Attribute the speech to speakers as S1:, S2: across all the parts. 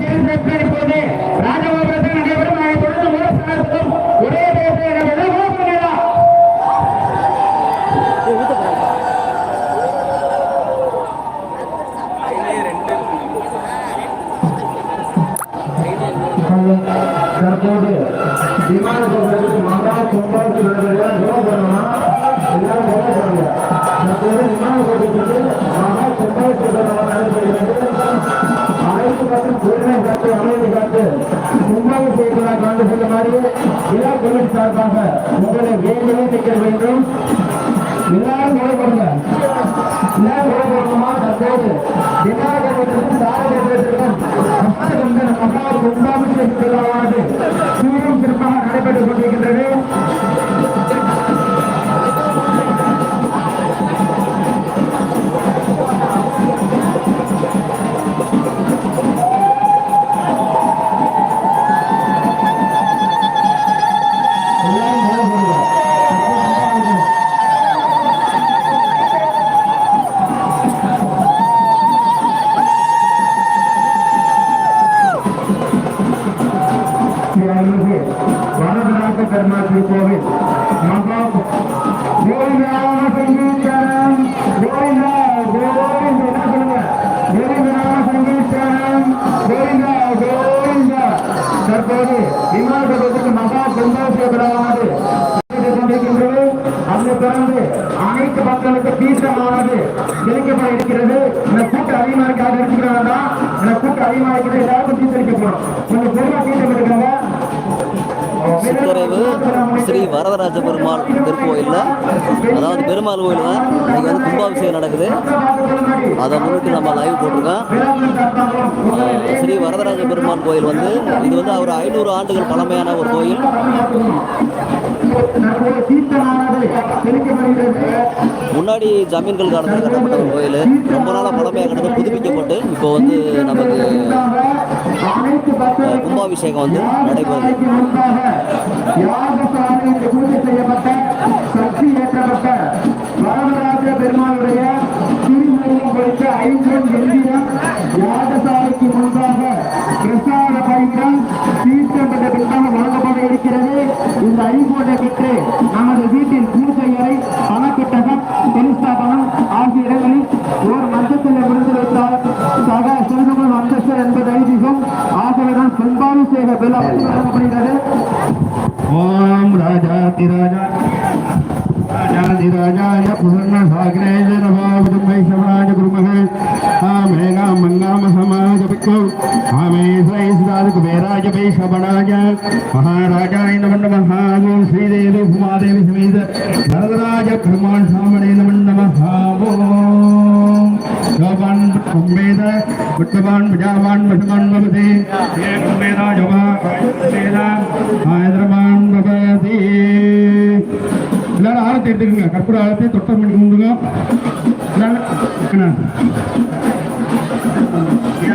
S1: சேர்ந்து ராஜகோபுரத்தில் நடைபெறும் அதை தொடர்ந்து மூலஸ்தானத்திலும் ஒரே நடைபெறும் மூன்று
S2: தற்போது விமான சார்பாக உங்களை வேண்டியே நிற்க வேண்டும். எல்லாரும் போகப்படுங்க எல்லாரும் போகப்படுமா தற்போது. பெருமாள் திருக்கோவில் மகா கோவிந்தாம சங்கீதனம் கோவிந்தா கோவிந்த என்ன சொல்லுங்க கோவிந்தநாம சங்கீதனம் கோவிந்தா கோவிந்தா. தற்போது விமானத்துக்கு மகா கும்பாபிஷேகமானது நடைபெற்றுக் கொண்டிருக்கின்றது. அதை தொடர்ந்து அனைத்து மக்களுக்கு தீர்த்தமானது தெளிக்கப்பட இருக்கிறது. இந்த கூட்டம் அதிகமாக இருக்காது எடுத்துக்கிற இந்த கூட்டம் அதிகமாக இருக்கிறது எல்லாருக்கும் தீர்த்தளிக்க போறோம்? கொஞ்சம் பொதுவாக தீர்த்தம்
S3: சித்தரவு ஸ்ரீ வரதராஜ பெருமாள் திருக்கோயிலில். அதாவது பெருமாள் கோயில் தான் இன்றைக்கி வந்து கும்பாபிஷேகம் நடக்குது. அதை முன்னிட்டு நம்ம லைவ் போட்டிருக்கோம். ஸ்ரீ வரதராஜ பெருமாள் கோயில் வந்து இது வந்து ஒரு ஐநூறு ஆண்டுகள் பழமையான ஒரு கோயில். முன்னாடி ஜமீன்கள் காலத்தில் கட்டப்பட்ட ஒரு கோயில் ரொம்ப நாளாக பழமையாக கிடந்து புதுப்பிக்கப்பட்டு இப்போ வந்து நமக்கு கும்பாபிஷேகம் வந்து நடைபெறுது.
S2: பெருமாளுடைய திருமணம் குறித்த எந்திரம் ஐம்பொன்னை பெற்று நமது வீட்டின் பூஜை அறை பணக்கிட்டகம் பெருஸ்தாபனம் ஆகிய இடங்களில் ஒரு மஞ்சத்தில் விழுந்து வைத்தால் சக செல்வங்கள் அந்தஸ்தர் என்பது ஐதீகம் ஆகவேதான் கும்பாபிஷேக விழா வழங்கப்படுகிறது ஓம் ராஜாதிராஜா ராஜாதிராஜாய புகழ்ன சாகரேஜ நவாவிதம் வைஷவாஜ குருமகள் ஆமேகா மங்காம சமாஜ பிக்கோ ஆமே சைஸ்தாது குபேராஜ வைஷபணாஜ மகாராஜாய நம மகாவோம் ஸ்ரீதேவி உமாதேவி சமேத வரதராஜ பெருமான் சாமணே நம மகாவோம் யோகான் கும்பேத விட்டவான் விஜாவான் வசமான் பவதே ஏ கும்பேதா யோகா கும்பேதா ஆயந்திரமான் பவதே எல்லாரும் ஆரத்தி எடுத்துக்கோங்க. கற்பூர ஆரத்தி தொட்டம் பண்ணி கொண்டுங்க எல்லாரும்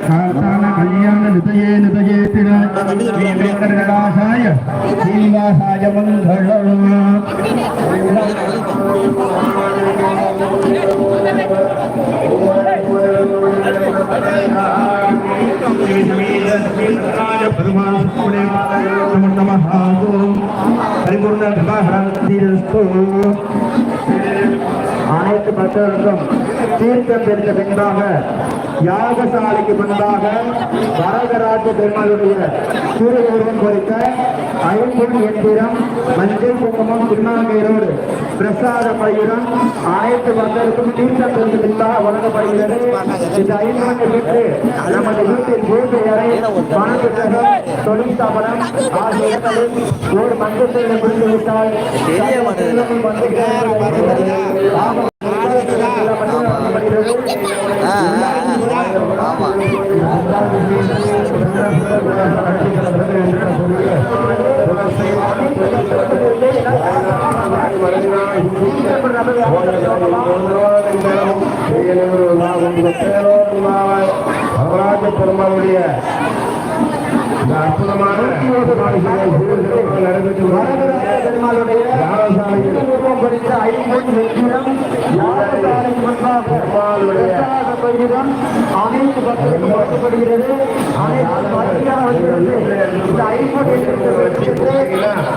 S2: காத்தான கல்யாண நிதயே நிதயே திர ஸ்ரீவேங்கடநாசாய ஸ்ரீனிவாசாய மங்களம் அனைத்து பக்தர்களும் தீர்த்தம் பெற்ற பின்பாக யாகசாலைக்கு முன்பாக வரதராஜ பெருமாளுடைய திருவுருவம் குறித்த ஐம்பொன் எந்திரம் மஞ்சள் குங்குமம் திருநாகையரோடு பிரசாத பயிரும் அனைத்து பக்தருக்கும் தீர்த்தம் பின்பாக வழங்கப்படுகிறது இந்த ஐம்பொன்னை பெற்று நமது வீட்டின் பூஜை அறை பணப்புத்தகம் தொழில் ஸ்தாபனம் ஆகிய இடங்களில் ஒரு மஞ்சத்தில் புரிந்து விட்டால்
S3: தெரிய மாட்டேங்குது.
S2: ஆமாம். பெருமாளுடைய அற்புதமான அனைத்து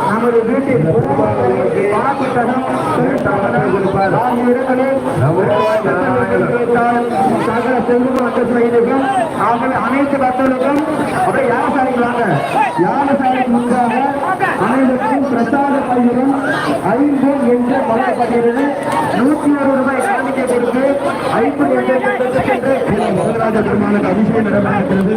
S2: நமது வீட்டில் ஆகிய இடங்களில் சகல மக்கள் வட்டத்துறையிலும் அவர்கள் அனைத்து பக்தர்களுக்கும் அப்படியே யானசாலைக்கு வாங்க? யானசாலைக்கு முன்பாக அனைவருக்கும் பிரசாத பயிரும் ஐந்து என்று வழங்கப்படுகிறது நூற்றி ஒரு ரூபாய் காணிக்கை கொடுத்து ஐம்பது என்று சென்று பெருமானுக்கு அபிஷேகம் நடைபெறுகிறது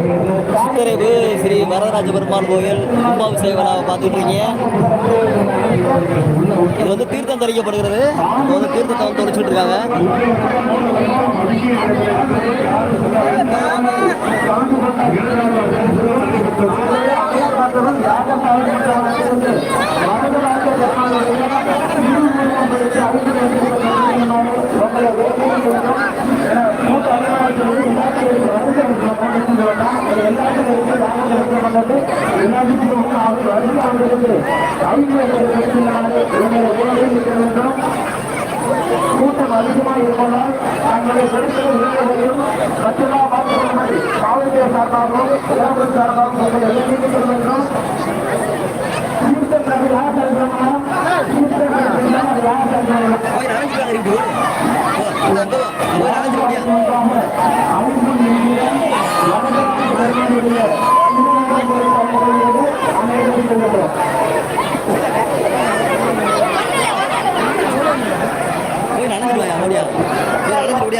S2: அனைத்து
S3: ஸ்ரீ வரதராஜ பெருமாள் கோயில் கும்பாபிஷேக விழாவை பார்த்துட்டு இருக்கீங்க இது வந்து தீர்த்தம் தெளிக்கப்படுகிறது இப்போ வந்து தீர்த்தத்தை வந்து தொலைச்சிட்டு இருக்காங்க
S2: கூட்டம் அதிகமாக இருப்பதால் தங்களை செலுத்தும் உரிமைகளையும் பத்திரமா பார்த்துக்கொள்ளும்படி காவல்துறை சார்பாகவும் சார்பாகவும் உங்களை எச்சரிக்கை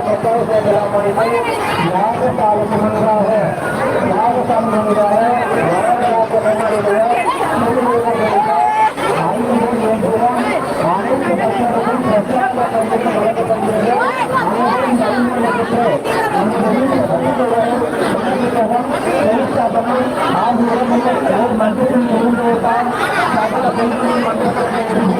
S3: அந்த அப்பாட்ட ஓடு நான் அடிக்கிறாங்க ஓடு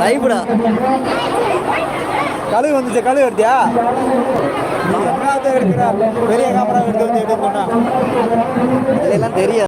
S3: லைவ்டா?
S4: கழுகு வந்துச்சு கழுகு எடுத்தியா? எடுக்கிற பெரிய கேமரா எடுத்து வந்து எடுக்கணும்
S3: இதெல்லாம் தெரியாது.